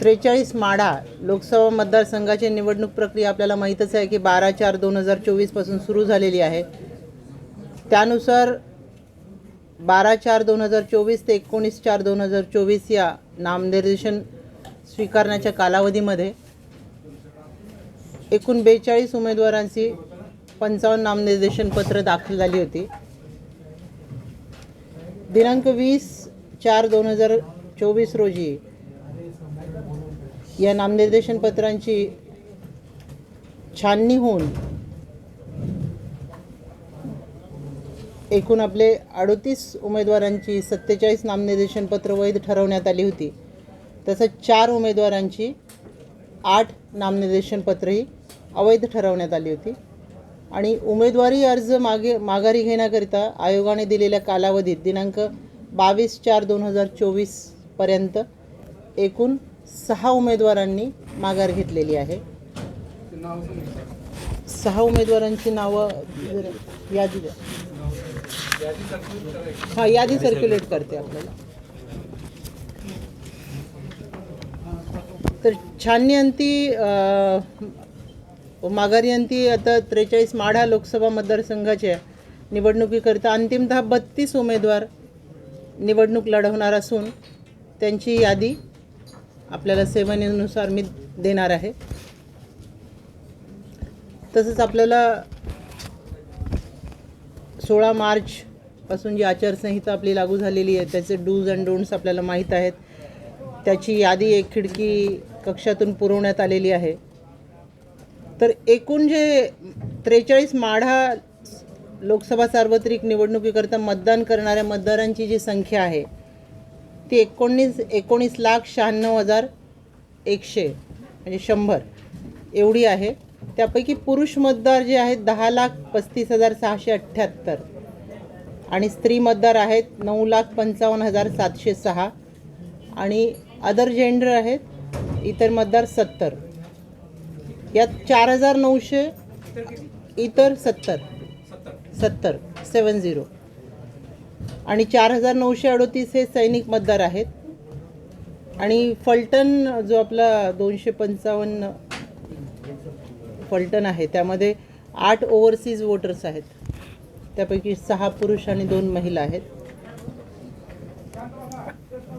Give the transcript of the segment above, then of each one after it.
त्रेचाळीस माढा लोकसभा मतदारसंघाची निवडणूक प्रक्रिया आपल्याला माहीतच आहे की बारा चार दोन हजार चोवीसपासून सुरू झालेली आहे. त्यानुसार बारा चार दोन हजार चोवीस ते एकोणीस चार दोन हजार चोवीस या नामनिर्देशन स्वीकारण्याच्या कालावधीमध्ये एकूण बेचाळीस उमेदवारांची पंचावन्न नामनिर्देशन पत्र दाखल झाली होती. दिनांक वीस चार दोन हजार चोवीस रोजी या नामनिर्देशन पत्रांची छाननी होऊन एकूण आपले अडतीस उमेदवारांची सत्तेचाळीस नामनिर्देशन पत्र वैध ठरवण्यात आली होती. तसंच चार उमेदवारांची आठ नामनिर्देशन पत्रही अवैध ठरवण्यात आली होती. आणि उमेदवारी अर्ज मागे माघारी घेण्याकरिता आयोगाने दिलेल्या कालावधीत दिनांक बावीस चार दोन हजार चोवीस पर्यंत एकूण सहा उमेदवारांनी माघार घेतलेली आहे. सहा उमेदवारांची नावं यादी हां यादी सर्क्युलेट करते आपल्याला. तर छाननी अंती माघारी अंती आता त्रेचाळीस माढा लोकसभा मतदारसंघाच्या निवडणुकीकरिता अंतिमतः बत्तीस उमेदवार निवडणूक लढवणार असून त्यांची यादी आपल्याला सेवनेनुसार मी देणार आहे. तसंच आपल्याला सोळा मार्चपासून जी आचारसंहिता आपली लागू झालेली आहे त्याचे डूज अँड डोंट्स आपल्याला माहीत आहेत. त्याची यादी एक खिडकी कक्षातून पुरवण्यात आलेली आहे. तर एकूण जे त्रेचाळीस माढा लोकसभा सार्वत्रिक निवडणुकीकरता मतदान करणाऱ्या मतदारांची जी संख्या आहे ती एकोणीस एकोणीस लाख शहाण्णव हजार एकशे म्हणजे शंभर एवढी आहे. त्यापैकी पुरुष मतदार जे आहेत दहा लाख पस्तीस हजार सहाशे अठ्ठ्याहत्तर आणि स्त्री मतदार आहेत नऊ लाख पंचावन्न हजार सातशे सहा आणि अदर जेंडर आहेत इतर मतदार सत्तर. यात चार हजार नऊशे इतर सत्तर. सत्तर. Seven zero. आणि चार हजार नऊशे अडोतीस हे सैनिक मतदार आहेत. आणि फलटण जो आपला दोनशे पंचावन्न फलटण आहे त्यामध्ये आठ ओव्हरसीज वोटर्स आहेत. त्यापैकी सहा पुरुष आणि दोन महिला आहेत.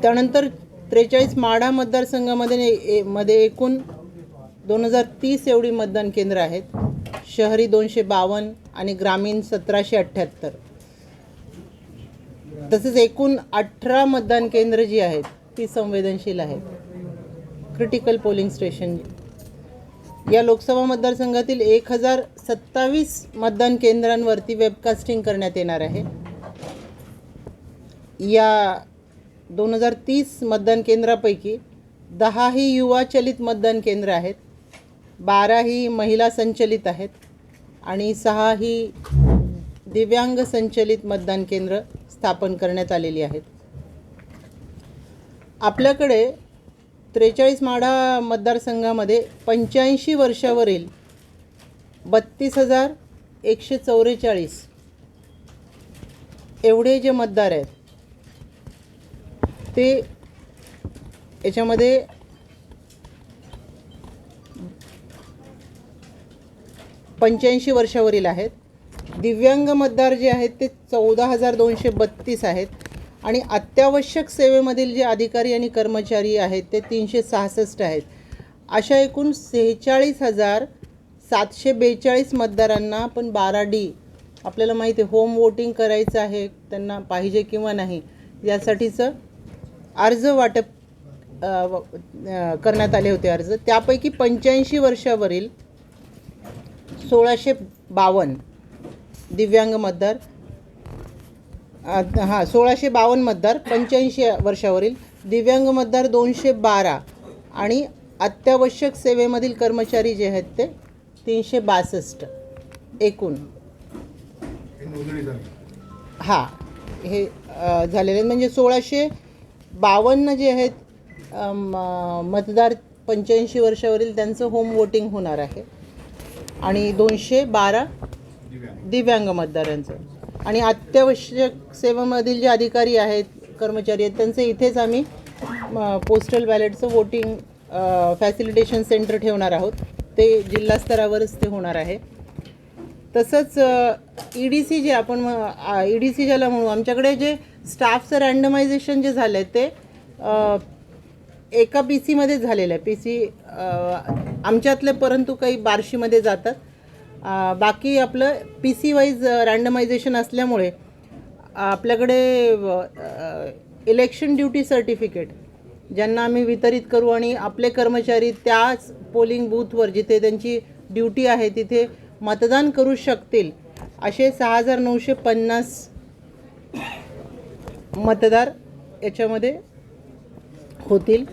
त्यानंतर त्रेचाळीस माढा मतदारसंघामध्ये ए- मध्ये एकूण दोन हजार तीस एवढी मतदान केंद्र आहेत. शहरी दोनशे बावन्न आणि ग्रामीण सतराशे अठ्ठ्याहत्तर. तसेच एकूण अठरा मतदान केंद्र जी आहेत ती संवेदनशील आहेत. क्रिटिकल पोलिंग स्टेशन या लोकसभा मतदारसंघातील एक हजार सत्तावीस मतदान केंद्रांवरती वेबकास्टिंग करण्यात येणार आहे. या दोन हजार तीस मतदान केंद्रापैकी दहा ही युवा चलित मतदान केंद्र आहेत बारा ही महिला संचलित आहेत आणि सहा ही दिव्यांग संचलित मतदान केंद्र स्थापन करण्यात आलेली आहेत. आपल्याकडे त्रेचाळीस माढा मतदारसंघामध्ये पंच्याऐंशी वर्षावरील बत्तीस हजार एकशे चौवेचाळीस एवढे जे मतदार आहेत ते याच्यामध्ये पंच्याऐंशी वर्षावरील आहेत. दिव्यांग मतदार जे आहेत ते चौदा हजार दोनशे बत्तीस आहेत. आणि अत्यावश्यक सेवेमधील जे अधिकारी आणि कर्मचारी आहेत ते तीनशे सहासष्ट आहेत. अशा एकूण सेहेचाळीस हजार सातशे बेचाळीस मतदारांना पण बारा डी आपल्याला माहिती आहे होम वोटिंग करायचं आहे त्यांना पाहिजे किंवा नाही यासाठीचं अर्ज वाटप करण्यात आले होते अर्ज. त्यापैकी पंच्याऐंशी वर्षावरील सोळाशे बावन्न दिव्यांग मतदार हां सोळाशे बावन्न मतदार पंच्याऐंशी वर्षावरील दिव्यांग मतदार दोनशे बारा आणि अत्यावश्यक सेवेमधील कर्मचारी जे आहेत ते तीनशे बासष्ट. एकूण. हां हे झालेले. म्हणजे सोळाशे बावन्न जे आहेत मतदार पंच्याऐंशी वर्षावरील त्यांचं होम वोटिंग होणार आहे. आणि दोनशे बारा दिव्यांग. मतदारांचं. आणि अत्यावश्यक सेवेमधील जे अधिकारी आहेत कर्मचारी आहेत त्यांचे इथेच आम्ही पोस्टल बॅलेटचं वोटिंग फॅसिलिटेशन सेंटर ठेवणार आहोत. ते जिल्हा स्तरावरच ते होणार आहे. तसंच ई डी सी जे आपण ई डी सी ज्याला म्हणू आमच्याकडे जे स्टाफचं रँडमायझेशन जे झालं आहे ते एका पी सीमध्येच झालेलं आहे. पी सी आमच्यातले परंतु काही बार्शीमध्ये जातात. बाकी आपलं पी सी वाईज रँडमायझेशन असल्यामुळे आपल्याकडे इलेक्शन ड्युटी सर्टिफिकेट ज्यांना आम्ही वितरित करू आणि आपले कर्मचारी त्याच पोलिंग बूथवर जिथे त्यांची ड्युटी आहे तिथे मतदान करू शकतील असे सहा हजार नऊशे पन्नास मतदार याच्यामध्ये होतील.